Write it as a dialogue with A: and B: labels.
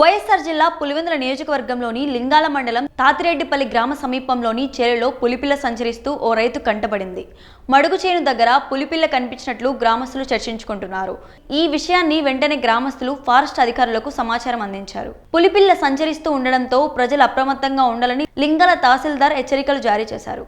A: వైఎస్ఆర్ జిల్లా పులివెందుల నియోజకవర్గంలోని లింగాల మండలం తాతిరెడ్డిపల్లి గ్రామ సమీపంలోని చేలలో పులిపిల్ల సంచరిస్తూ ఓ రైతు కంటపడింది. మడుగు చేను దగ్గర పులిపిల్ల కనిపించినట్లు గ్రామస్తులు చర్చించుకుంటున్నారు. ఈ విషయాన్ని వెంటనే గ్రామస్తులు ఫారెస్ట్ అధికారులకు సమాచారం అందించారు. పులిపిల్ల సంచరిస్తూ ఉండడంతో ప్రజలు అప్రమత్తంగా ఉండాలని లింగాల తహసీల్దార్ హెచ్చరికలు జారీ చేశారు.